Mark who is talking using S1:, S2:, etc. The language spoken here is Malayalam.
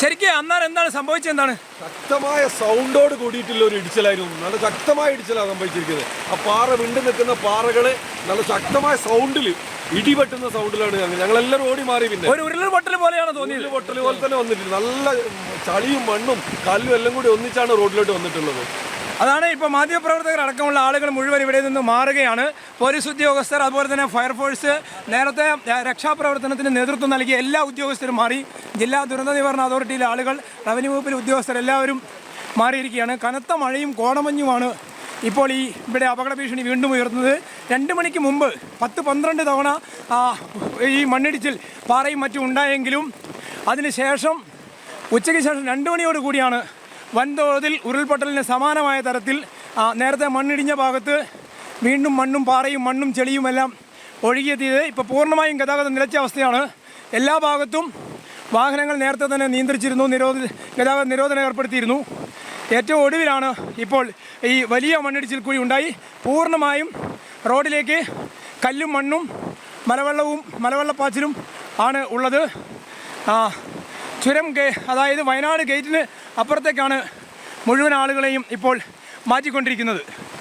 S1: ശരിക്കും അന്നാണ് എന്താണ് സംഭവിച്ചത് എന്താണ്?
S2: ശക്തമായ സൗണ്ടോട് കൂടിയിട്ടുള്ള ഒരു ഇടിച്ചിലായിരുന്നു. നല്ല ശക്തമായ ഇടിച്ചിലാണ് സംഭവിച്ചിരിക്കുന്നത്. ആ പാറ വിണ്ടു നിൽക്കുന്ന പാറകൾ നല്ല ശക്തമായ സൗണ്ടിൽ ഇടിപെട്ടുന്ന സൗണ്ടിലാണ് ഞങ്ങൾ. ഞങ്ങളെല്ലാവരും ഓടി മാറി പിന്നെ.
S1: ഒരു ഉരുളൽ പൊട്ടൽ പോലെയാണ് തോന്നിയത്.
S2: പൊട്ടൽ പോലെ തന്നെ വന്നിട്ടുണ്ട്. നല്ല ചളിയും മണ്ണും കല്ലും എല്ലാം കൂടി ഒന്നിച്ചാണ് റോഡിലോട്ട് വന്നിട്ടുള്ളത്.
S1: അതാണ് ഇപ്പോൾ മാധ്യമപ്രവർത്തകർ അടക്കമുള്ള ആളുകൾ മുഴുവൻ ഇവിടെ നിന്ന് മാറുകയാണ്. പോലീസ് ഉദ്യോഗസ്ഥർ അതുപോലെ തന്നെ ഫയർഫോഴ്സ് നേരത്തെ രക്ഷാപ്രവർത്തനത്തിന് നേതൃത്വം നൽകിയ എല്ലാ ഉദ്യോഗസ്ഥരും മാറി. ജില്ലാ ദുരന്ത നിവാരണ അതോറിറ്റിയിലെ ആളുകൾ റവന്യൂ വകുപ്പിലെ ഉദ്യോഗസ്ഥർ എല്ലാവരും മാറിയിരിക്കുകയാണ്. കനത്ത മഴയും കോടമഞ്ഞുമാണ് ഇപ്പോൾ ഈ ഇവിടെ അപകട ഭീഷണി വീണ്ടും ഉയർന്നത് രണ്ട് മണിക്ക് മുമ്പ് പത്ത് പന്ത്രണ്ട് തവണ ഈ മണ്ണിടിച്ചിൽ പാറയും മറ്റും ഉണ്ടായെങ്കിലും അതിനുശേഷം ഉച്ചയ്ക്ക് ശേഷം രണ്ട് മണിയോട് കൂടിയാണ് വൻതോതിൽ ഉരുൾപൊട്ടലിന് സമാനമായ തരത്തിൽ നേരത്തെ മണ്ണിടിഞ്ഞ ഭാഗത്ത് വീണ്ടും മണ്ണും പാറയും മണ്ണും ചെളിയും എല്ലാം ഒഴുകിയെത്തിയത് ഇപ്പോൾ പൂർണമായും ഗതാഗതം നിലച്ച അവസ്ഥയാണ്. എല്ലാ ഭാഗത്തും വാഹനങ്ങൾ നേരത്തെ തന്നെ നിയന്ത്രിച്ചിരുന്നു നിരോധ ഗതാഗത നിരോധനം ഏർപ്പെടുത്തിയിരുന്നു. ഏറ്റവും ഒടുവിലാണ് ഇപ്പോൾ ഈ വലിയ മണ്ണിടിച്ചിൽ കൂടി ഉണ്ടായി. പൂർണമായും റോഡിലേക്ക് കല്ലും മണ്ണും മലവെള്ളവും മലവെള്ളപ്പാച്ചിലും ആണ് ഉള്ളത്. ചുരം അതായത് വയനാട് ഗേറ്റിന് അപ്പുറത്തേക്കാണ് മുഴുവൻ ആളുകളെയും ഇപ്പോൾ മാറ്റിക്കൊണ്ടിരിക്കുന്നത്.